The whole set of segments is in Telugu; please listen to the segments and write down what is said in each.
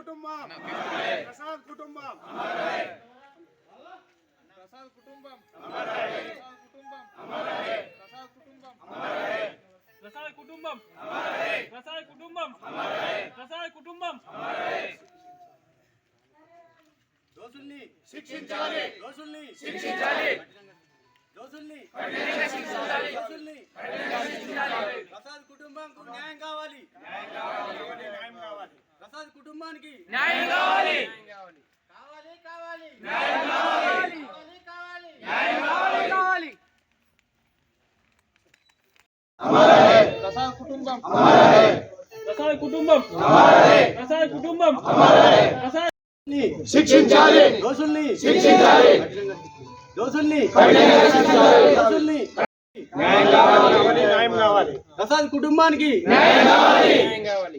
కుటుంబం. ప్రసాద్ కుటుంబం. ప్రసాద్ కుటుంబం. ప్రసాద్ కుటుంబం. ప్రసాద్ కుటుంబం. ప్రసాద్ కుటుంబం. ప్రసాద్ కుటుంబం. ప్రసాద్ కుటుంబం. దోషుల్ని శిక్షించాలి. దోషుల్ని శిక్షించాలి. దోషుల్ని దోషుల్ని ప్రసాద్ కుటుంబంకు న్యాయం కావాలి న్యాయం కావాలి ప్రసాద్ కుటుంబానికి న్యాయం కావాలి కావాలి కావాలి. న్యాయం కావాలి కావాలి. న్యాయం కావాలి. ప్రసాద్ కుటుంబం. ప్రసాద్ కుటుంబం. ప్రసాద్ కుటుంబం. ప్రసాద్ శిక్షించాలి. దోషుల్ని శిక్షించాలి. దోషుల్ని దోషుల్ని న్యాయం కావాలి. న్యాయం కావాలి. ప్రసాద్ కుటుంబానికి. న్యాయం కావాలి. కావాలి.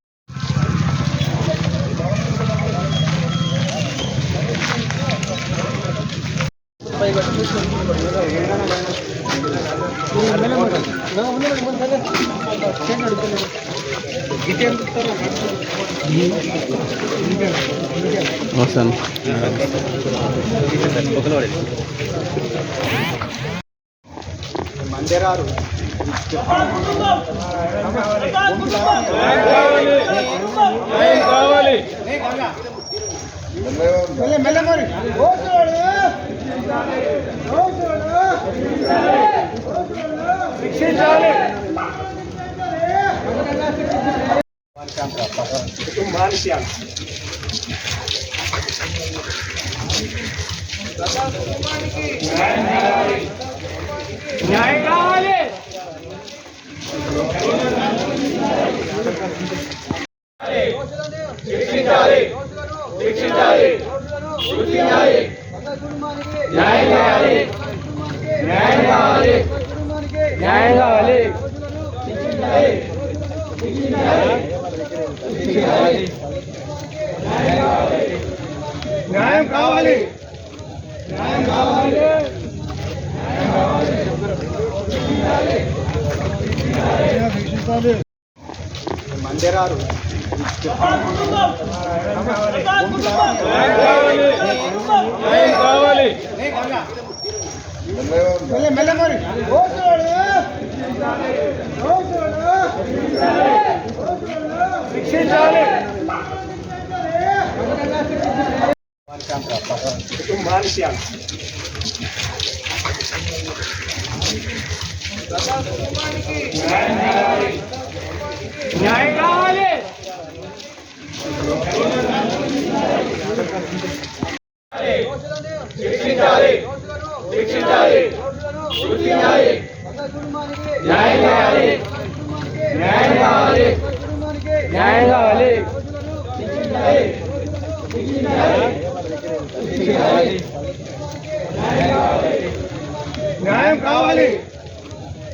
కావాలి. మందిరారు మెల్ల మెల్ల మరి శిక్షించాలి కుటుంబానికి న్యాయం కావాలి శిక్షించాలి శిక్షించాలి శిక్షించాలి న్యాయం కావాలి న్యాయం కావాలి. న్యాయం కావాలి. న్యాయం కావాలి న్యాయం కావాలి మందిరారు మెల్ల మెల్ల మరి శిక్షించాలి కుటుంబానికి న్యాయం కావాలి. శిక్షించాలి శిక్షించాలి శిక్షించాలి న్యాయం కావాలి. న్యాయం కావాలి. న్యాయం కావాలి. శిక్షించాలి శిక్షించాలి శిక్షించాలి న్యాయం కావాలి.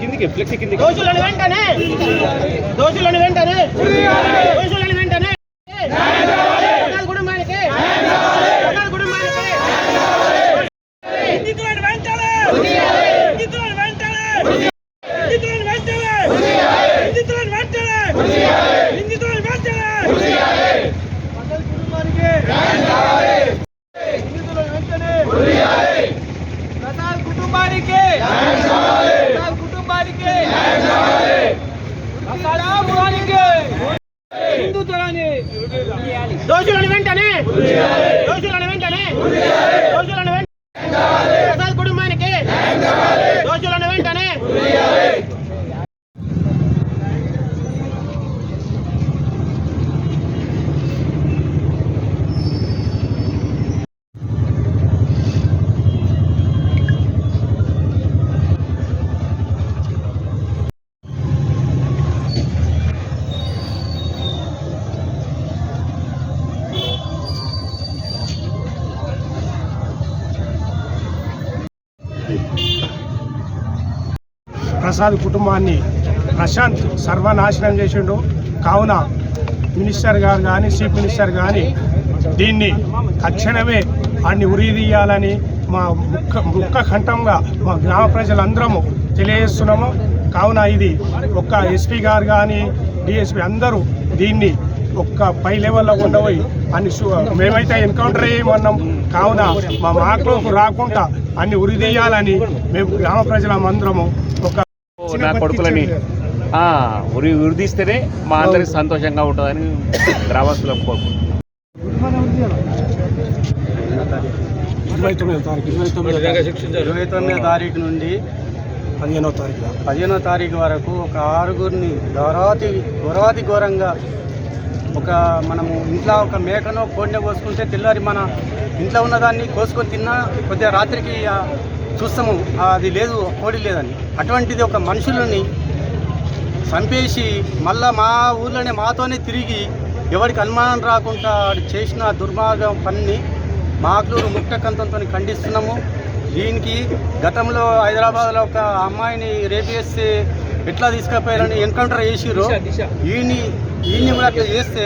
కిందికి ఫ్లెక్స్ కిందికి. దోషులను వెంటనే దోషులను వెంటనే దోషులను కుటుంబానికి ప్రసాద్ కుటుంబానికి నిందితులను వెంటనే నిందితులను వెంటనే దోషులను వెంటనే దోషులను వెంటనే దోషులను వెంటనే ప్రసాద్ కుటుంబానికి దోషులను వెంటనే ప్రసాద్ కుటుంబాన్ని ప్రశాంత్ సర్వనాశనం చేసిండు. కావున మినిస్టర్ గారు కానీ చీఫ్ మినిస్టర్ కానీ దీన్ని తక్షణమే వాడిని ఉరిదీయాలని మా ముక్క ముక్క కంఠంగా మా గ్రామ ప్రజలందరము తెలియజేస్తున్నాము. కావున ఇది ఒక్క ఎస్పీ గారు కానీ డిఎస్పీ అందరూ దీన్ని ఒక్క పై లెవెల్లో ఉండబోయి అన్ని మేమైతే ఎన్కౌంటర్ చేయమన్నాం కావున మా మాటలోకి రాకుండా అన్ని ఉరిదీయాలని మేము గ్రామ ప్రజలందరము ఒక నా కొడుకులని ఆ, ఉరి ఉరిదీస్తేనే మా అందరికి సంతోషంగా ఉంటుందని గ్రామస్తులకు కోరుకుంటున్నాను ఇరవై తొమ్మిదో తారీఖు ఇరవై తొమ్మిదో తారీఖు. ఇరవై తొమ్మిదో తారీఖు నుండి పదిహేనో తారీఖు. పదిహేనో తారీఖు వరకు ఒక ఆరుగురిని ఘోరాతి ఘోరాతి ఘోరంగా ఒక మనము ఇంట్లో ఒక మేకనో కోడినో కోసుకుంటే తెల్లారి మన ఇంట్లో ఉన్నదాన్ని కోసుకొని తిన్నా కొద్దిగా రాత్రికి ఆ, చూస్తాము. అది లేదు కోడి లేదని. అటువంటిది ఒక మనుషులని చంపేసి మళ్ళా మా ఊర్లోనే మాతోనే తిరిగి ఎవరికి అనుమానం రాకుండా వాడు చేసిన దుర్మార్గం పనిని మాక్లూరు ముక్తకంతంతో ఖండిస్తున్నాము. దీనికి గతంలో హైదరాబాద్లో ఒక అమ్మాయిని రేపు చేస్తే ఎట్లా తీసుకుపోయారని ఎన్కౌంటర్ చేసిర్రు ఈయన్ని ఈయన్ని కూడా అట్లా చేస్తే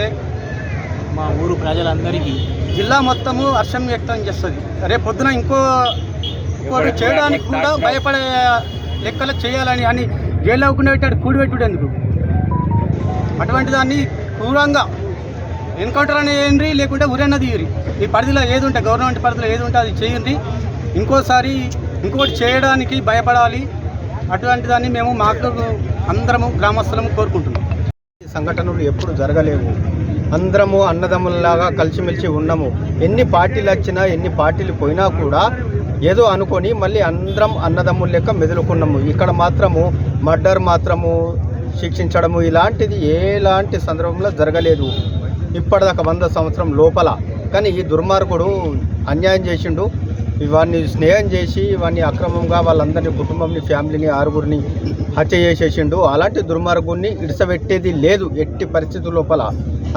మా ఊరు ప్రజలందరికీ జిల్లా మొత్తము హర్షం వ్యక్తం చేస్తుంది. రేపు పొద్దున ఇంకో ఇంకోటి చేయడానికి కూడా భయపడే లెక్కలు చేయాలని అని జైల్లో పెట్టాడు కూడిపెట్టుడు ఎందుకు అటువంటి దాన్ని క్రూరంగా ఎన్కౌంటర్ అని చేయండి లేకుంటే ఉరన్న తీయరి ఈ పరిధిలో ఏది ఉంటే గవర్నమెంట్ పరిధిలో ఏది ఉంటే అది చేయండి ఇంకోసారి ఇంకోటి చేయడానికి భయపడాలి. అటువంటి దాన్ని మేము మాకు అందరము గ్రామస్తులము కోరుకుంటున్నాం. ఈ సంఘటనలు ఎప్పుడు జరగలేవు. అందరము అన్నదమ్ముల్లాగా కలిసిమెలిసి ఉన్నాము. ఎన్ని పార్టీలు వచ్చినా ఎన్ని పార్టీలు పోయినా కూడా ఏదో అనుకొని మళ్ళీ అందరం అన్నదమ్ముల లెక్క మెదులుకున్నాము. ఇక్కడ మాత్రము మర్డర్ మాత్రము శిక్షించడము ఇలాంటిది ఎలాంటి సందర్భంలో జరగలేదు. ఇప్పటిదాకా వంద సంవత్సరం లోపల. కానీ ఈ దుర్మార్గుడు అన్యాయం చేసిండు. ఇవన్నీ స్నేహం చేసి ఇవన్నీ అక్రమంగా వాళ్ళందరినీ కుటుంబంని ఫ్యామిలీని ఆరుగురిని హత్య చేసేసిండు. అలాంటి దుర్మార్గుని ఇడిసబెట్టేది లేదు ఎట్టి పరిస్థితుల లోపల.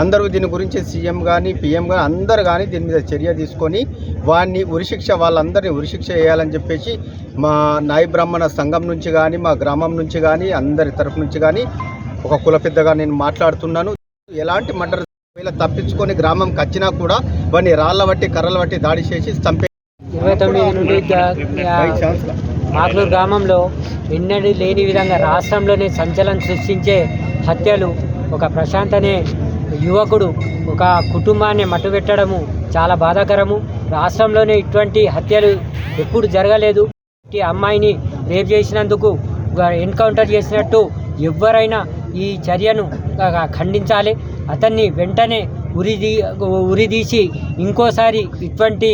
అందరూ దీని గురించి సీఎం కానీ పీఎం కానీ అందరు కానీ దీని మీద చర్య తీసుకొని వాడిని ఉరిశిక్ష వాళ్ళందరినీ ఉరిశిక్ష వేయాలని చెప్పేసి మా నాయ బ్రాహ్మణ సంఘం నుంచి కానీ మా గ్రామం నుంచి కానీ అందరి తరఫు నుంచి కానీ ఒక కుల పెద్దగా నేను మాట్లాడుతున్నాను. ఎలాంటి మర్డర్ ఒకవేళ తప్పించుకొని గ్రామంకి వచ్చినా కూడా వాడిని రాళ్ళ బట్టి కర్రలు బట్టి దాడి చేసి చంపే ఇరవై తొమ్మిది నుండి. మాక్లూరు గ్రామంలో ఎన్నడూ లేని విధంగా రాష్ట్రంలోనే సంచలనం సృష్టించే హత్యలు ఒక ప్రశాంత్ అనే యువకుడు ఒక కుటుంబాన్ని మట్టుబెట్టడము చాలా బాధాకరము. రాష్ట్రంలోనే ఇటువంటి హత్యలు ఎప్పుడు జరగలేదు. ఈ అమ్మాయిని రేప్ చేసినందుకు ఎన్కౌంటర్ చేసినట్టు ఎవరైనా ఈ చర్యను ఖండించాలి. అతన్ని వెంటనే ఉరిదీ ఉరిదీసి ఇంకోసారి ఇటువంటి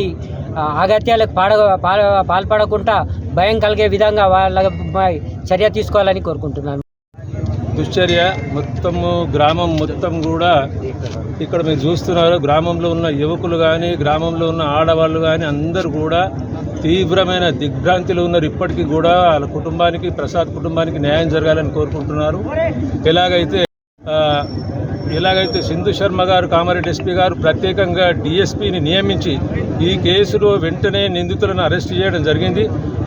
అగత్యాలకు పాడ పాల- పాల్పడకుండా భయం కలిగే విధంగా వాళ్ళ చర్య తీసుకోవాలని కోరుకుంటున్నాను. దుశ్చర్య మొత్తము గ్రామం మొత్తం కూడా ఇక్కడ మీరు చూస్తున్నారు. గ్రామంలో ఉన్న యువకులు కానీ గ్రామంలో ఉన్న ఆడవాళ్ళు కానీ అందరూ కూడా తీవ్రమైన దిగ్భ్రాంతిలో ఉన్నారు. ఇప్పటికీ కూడా వాళ్ళ కుటుంబానికి ప్రసాద్ కుటుంబానికి న్యాయం జరగాలని కోరుకుంటున్నారు. ఎలాగైతే ఎలాగైతే సింధు శర్మ గారు కామారెడ్డి ఎస్పీ గారు ప్రత్యేకంగా డిఎస్పీని నియమించి ఈ కేసులో వెంటనే నిందితులను అరెస్ట్ చేయడం జరిగింది.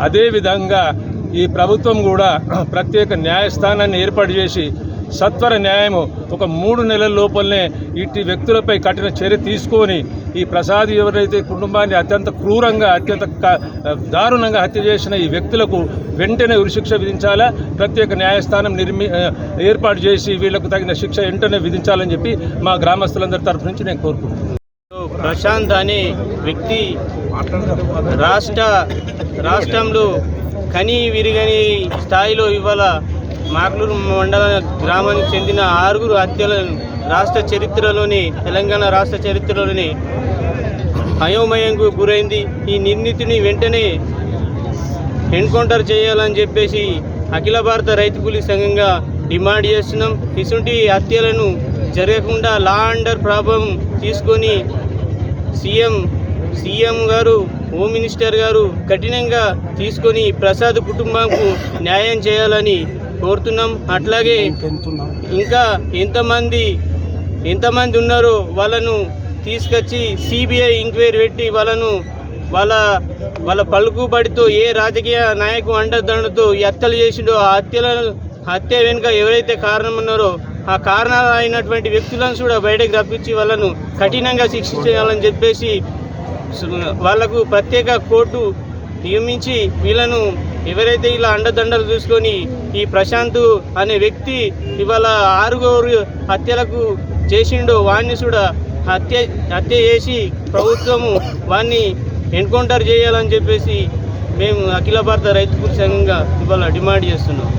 అదేవిధంగా ఈ ప్రభుత్వం కూడా ప్రత్యేక న్యాయస్థానాన్ని ఏర్పాటు చేసి సత్వర న్యాయము ఒక మూడు నెలల లోపలనే ఇట్టి వ్యక్తులపై కఠిన చర్య తీసుకొని ఈ ప్రసాద్ ఎవరైతే కుటుంబాన్ని అత్యంత క్రూరంగా అత్యంత దారుణంగా హత్య చేసిన ఈ వ్యక్తులకు వెంటనే ఉరిశిక్ష విధించాలా? ప్రత్యేక న్యాయస్థానం నిర్మి ఏర్పాటు చేసి వీళ్ళకు తగిన శిక్ష వెంటనే విధించాలని చెప్పి మా గ్రామస్తులందరి తరఫు నుంచి నేను కోరుకుంటున్నాను. ప్రశాంత్ అనే వ్యక్తి రాష్ట్ర రాష్ట్రంలో కనీ విరిగని స్థాయిలో ఇవాళ మాక్లూరు మండల గ్రామానికి చెందిన ఆరుగురు హత్యలను రాష్ట్ర చరిత్రలోని తెలంగాణ రాష్ట్ర చరిత్రలోని అయోమయంకు గురైంది. ఈ నిర్ణీతిని వెంటనే ఎన్కౌంటర్ చేయాలని చెప్పేసి అఖిల భారత రైతు కూలీ సంఘంగా డిమాండ్ చేస్తున్నాం. ఇటువంటి హత్యలను జరగకుండా లా అండర్ ప్రాబ్లం తీసుకొని సీఎం సీఎం గారు హోమ్ మినిస్టర్ గారు కఠినంగా తీసుకొని ప్రసాద్ కుటుంబంకు న్యాయం చేయాలని కోరుతున్నాం. అట్లాగే ఇంకా ఎంతమంది ఎంతమంది ఉన్నారో వాళ్ళను తీసుకొచ్చి సిబిఐ ఎంక్వైరీ పెట్టి వాళ్ళను వాళ్ళ వాళ్ళ పలుకుబడితో ఏ రాజకీయ నాయకు అండదండతో ఈ హత్యలు చేసిండో ఆ హత్యలను హత్య వెనుక ఎవరైతే కారణం ఉన్నారో ఆ కారణాలు అయినటువంటి వ్యక్తులను కూడా బయటకు రప్పించి వాళ్ళను కఠినంగా శిక్షించాలని చెప్పేసి వాళ్ళకు ప్రత్యేక కోర్టు నియమించి వీళ్ళను ఎవరైతే ఇలా అండదండలు చూసుకొని ఈ ప్రశాంత్ అనే వ్యక్తి ఇవాళ ఆరుగురు హత్యలకు చేసిండో వాడిని కూడా హత్య హత్య చేసి ప్రభుత్వము వాడిని ఎన్కౌంటర్ చేయాలని చెప్పేసి మేము అఖిల భారత రైతు సంఘంగా ఇవాళ డిమాండ్ చేస్తున్నాం.